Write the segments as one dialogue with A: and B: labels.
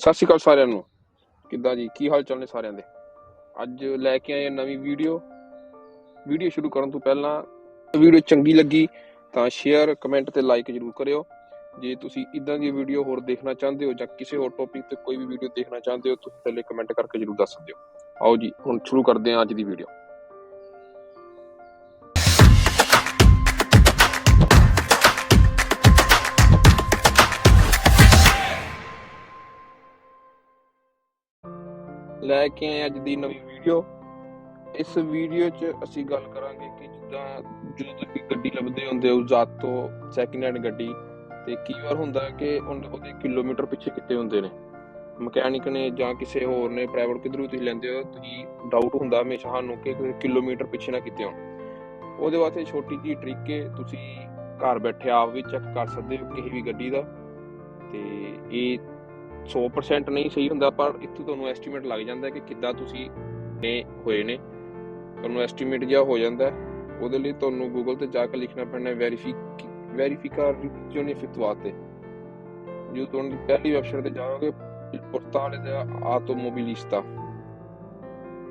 A: ਸਤਿ ਸ਼੍ਰੀ ਅਕਾਲ ਸਾਰਿਆਂ ਨੂੰ। ਕਿੱਦਾਂ ਜੀ? ਕੀ ਹਾਲ ਚਾਲ ਨੇ ਸਾਰਿਆਂ ਦੇ? ਅੱਜ ਲੈ ਕੇ ਆਏ ਹਾਂ ਨਵੀਂ ਵੀਡੀਓ। ਵੀਡੀਓ ਸ਼ੁਰੂ ਕਰਨ ਤੋਂ ਪਹਿਲਾਂ ਵੀਡੀਓ ਚੰਗੀ ਲੱਗੀ ਤਾਂ ਸ਼ੇਅਰ ਕਮੈਂਟ ਤੇ ਲਾਈਕ ਜਰੂਰ ਕਰਿਓ। ਜੇ ਤੁਸੀਂ ਇਦਾਂ ਦੀ ਵੀਡੀਓ ਹੋਰ ਦੇਖਣਾ ਚਾਹੁੰਦੇ ਹੋ ਜਾਂ ਕਿਸੇ ਹੋਰ ਟੌਪਿਕ ਤੇ ਕੋਈ ਵੀ ਵੀਡੀਓ ਦੇਖਣਾ ਚਾਹੁੰਦੇ ਹੋ, ਤੁਸੀਂ ਪਹਿਲੇ ਕਮੈਂਟ ਕਰਕੇ ਜਰੂਰ ਦੱਸ ਦਿਓ। ਆਓ ਜੀ, ਹੁਣ ਸ਼ੁਰੂ ਕਰਦੇ ਹਾਂ ਅੱਜ ਦੀ ਵੀਡੀਓ। ਲੈ ਕੇ ਆਏ ਅੱਜ ਦੀ ਨਵੀਂ ਵੀਡੀਓ ਇਸ ਵੀਡੀਓ 'ਚ ਅਸੀਂ ਗੱਲ ਕਰਾਂਗੇ ਕਿ ਜਿੱਦਾਂ ਜਦੋਂ ਤੁਸੀਂ ਗੱਡੀ ਲੱਭਦੇ ਹੁੰਦੇ ਹੋ ਜ਼ਾਤ ਤੋਂ ਸੈਕਿੰਡ ਹੈਂਡ ਗੱਡੀ, ਤੇ ਕਈ ਵਾਰ ਹੁੰਦਾ ਕਿ ਉਹਦੇ ਕਿਲੋਮੀਟਰ ਪਿੱਛੇ ਕਿਤੇ ਹੁੰਦੇ ਨੇ। ਮਕੈਨਿਕ ਨੇ ਜਾਂ ਕਿਸੇ ਹੋਰ ਨੇ ਪ੍ਰਾਈਵੇਟ ਕਿਧਰੋਂ ਤੁਸੀਂ ਲੈਂਦੇ ਹੋ, ਤੁਸੀਂ ਡਾਊਟ ਹੁੰਦਾ ਹਮੇਸ਼ਾ ਸਾਨੂੰ ਕਿ ਕਿਲੋਮੀਟਰ ਪਿੱਛੇ ਨਾ ਕਿਤੇ ਹੋਣ। ਉਹਦੇ ਵਾਸਤੇ ਛੋਟੀ ਜਿਹੀ ਟ੍ਰਿਕ ਹੈ ਤੁਸੀਂ ਘਰ ਬੈਠੇ ਆਪ ਵੀ ਚੈੱਕ ਕਰ ਸਕਦੇ ਹੋ ਕਿਸੇ ਵੀ ਗੱਡੀ ਦਾ। ਤੇ ਇਹ 100% ਨਹੀਂ ਸਹੀ ਹੁੰਦਾ, ਪਰ ਇੱਥੋਂ ਤੁਹਾਨੂੰ ਐਸਟੀਮੇਟ ਲੱਗ ਜਾਂਦਾ ਕਿ ਕਿੱਦਾਂ ਤੁਸੀਂ ਨੇ ਹੋਏ ਨੇ। ਤੁਹਾਨੂੰ ਐਸਟੀਮੇਟ ਜਿਹਾ ਹੋ ਜਾਂਦਾ, ਉਹਦੇ ਲਈ ਤੁਹਾਨੂੰ ਗੂਗਲ ਤੇ ਜਾ ਕੇ ਲਿਖਣਾ ਪੈਣਾ ਵੈਰੀਫੀ ਵੈਰੀਫਿਕਾ ਰਿਵਿਜ਼ਨ ਜੋ ਤੁਹਾਨੂੰ ਪਹਿਲੀ ਵੈਬਸਾਈਟ ਤੇ ਜਾਓਗੇ portale della automobilista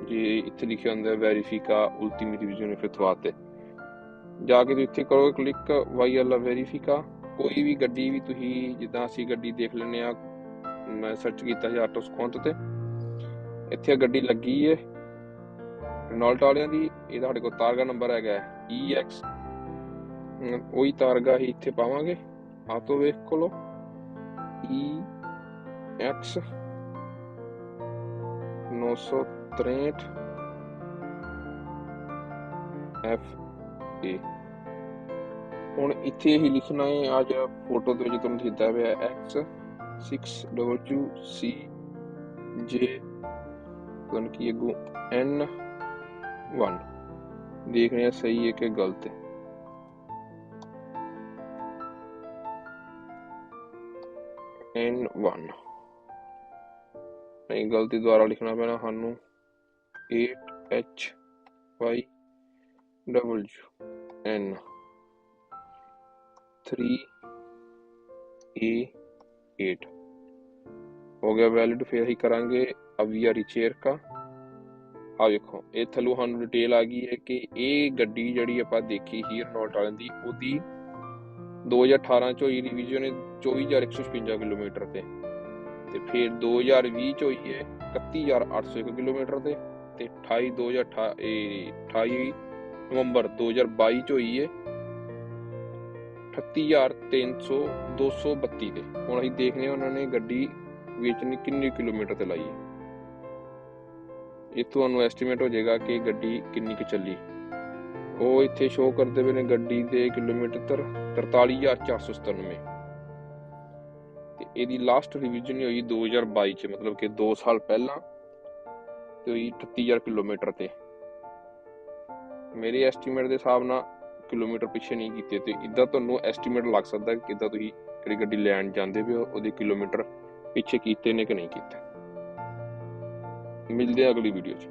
A: ਜੇ ਇੱਥੇ ਲਿਖਿਆ ਹੁੰਦਾ ਵੈਰੀਫਿਕਾ ultimi revisione effettuate ਜਾ ਕੇ ਤੁਸੀਂ ਇੱਥੇ ਕਰੋਗੇ ਕਲਿੱਕ ਵਾਈ ਅੱਲਾ ਵੈਰੀਫਿਕਾ ਕੋਈ ਵੀ ਗੱਡੀ ਵੀ ਤੁਸੀਂ, ਜਿੱਦਾਂ ਅਸੀਂ ਗੱਡੀ ਦੇਖ ਲੈਂਦੇ ਆ ਮੈਂ ਸਰਚ ਕੀਤਾ ਸੀ ਆਟੋ ਸਕੌਂਤ ਤੇ। ਇੱਥੇ ਗੱਡੀ ਲੱਗੀ ਏ। ਰੈਨੋਲਟ ਵਾਲਿਆਂ ਦੀ ਇਹ ਸਾਡੇ ਕੋਲ ਤਾਰਗਾ ਨੰਬਰ ਹੈਗਾ EX ਉਹੀ ਤਾਰਗਾ ਹੀ ਇੱਥੇ ਪਾਵਾਂਗੇ। ਆਟੋ ਵੇਖ ਕੋਲੋ। EX 963 FA ਹੁਣ ਇੱਥੇ ਹੀ ਲਿਖਣਾ ਹੈ ਆ ਫੋਟੋ ਦੇ ਵਿੱਚ ਤੁਹਾਨੂੰ ਦਿੱਤਾ ਹੋਇਆ ਹੈ X 6WC J ਤੁਹਾਨੂੰ ਕੀ ਅੱਗੋਂ N 1 ਦੇਖਣੇ ਆ ਸਹੀ ਹੈ ਕਿ ਗਲਤ ਹੈ N 1 ਨਹੀਂ ਗਲਤੀ ਦੁਆਰਾ ਲਿਖਣਾ ਪੈਣਾ ਸਾਨੂੰ 8H Y W N 3 A 8 ਹੋ ਗਿਆ ਵੈਲਿਡ ਫਿਰ ਅਸੀਂ ਕਰਾਂਗੇ ਅਵੀਆ ਰਿਚੇਰ ਕਾ ਆ ਵੇਖੋ ਇਹ ਥੱਲੋਂ ਸਾਨੂੰ ਡਿਟੇਲ ਆ ਗਈ ਹੈ ਕਿ ਇਹ ਗੱਡੀ ਜਿਹੜੀ ਆਪਾਂ ਦੇਖੀ ਹੀ ਰਨੋਲਟ ਵਾਲਿਆਂ ਦੀ ਉਹਦੀ 2018 ਚ ਹੋਈ ਰਿਵੀਜ਼ਨ 24156 ਕਿਲੋਮੀਟਰ ਤੇ ਤੇ ਫਿਰ 2020 ਚ ਹੋਈ ਹੈ 31801 ਕਿਲੋਮੀਟਰ ਤੇ ਤੇ 28 2028 28 ਨਵੰਬਰ 2022 ਚ ਹੋਈ ਹੈ 38300 232 ਤੇ ਹੁਣ ਅਸੀਂ ਦੇਖਨੇ ਆ ਉਹਨਾਂ ਨੇ ਗੱਡੀ ਵੇਚਣੀ ਕਿੰਨੇ ਕਿਲੋਮੀਟਰ ਤੇ ਲਾਈ ਇਹ ਤੁਹਾਨੂੰ ਐਸਟੀਮੇਟ ਹੋ ਜਾਏਗਾ ਕਿ ਗੱਡੀ ਕਿੰਨੀ ਕੁ ਚੱਲੀ। ਉਹ ਇੱਥੇ ਸ਼ੋਅ ਕਰਦੇ ਪਏ ਨੇ ਗੱਡੀ ਦੇ ਕਿਲੋਮੀਟਰ 43497 ਤੇ ਇਹਦੀ ਲਾਸਟ ਰਿਵੀਜ਼ਨ ਹੋਈ 2022 ਚ, ਮਤਲਬ ਕਿ 2 ਸਾਲ ਪਹਿਲਾਂ ਤੇ ਹੋਈ 38000 ਕਿਲੋਮੀਟਰ ਤੇ। ਮੇਰੇ ਐਸਟੀਮੇਟ ਦੇ ਹਿਸਾਬ ਨਾਲ ਕਿਲੋਮੀਟਰ ਪਿੱਛੇ ਨਹੀਂ ਕੀਤੇ ਤੇ ਇਦਾਂ ਤੁਹਾਨੂੰ ਐਸਟੀਮੇਟ ਲੱਗ ਸਕਦਾ ਕਿ ਕਿੱਦਾਂ ਤੁਸੀਂ ਕਿਹੜੀ ਗੱਡੀ ਲੈਣ ਜਾਂਦੇ ਹੋ, ਉਹਦੇ ਕਿਲੋਮੀਟਰ ਪਿੱਛੇ ਕੀਤੇ ਨੇ ਕਿ ਨਹੀਂ ਕੀਤੇ। ਮਿਲਦੇ ਆ ਅਗਲੀ ਵੀਡੀਓ 'ਚ।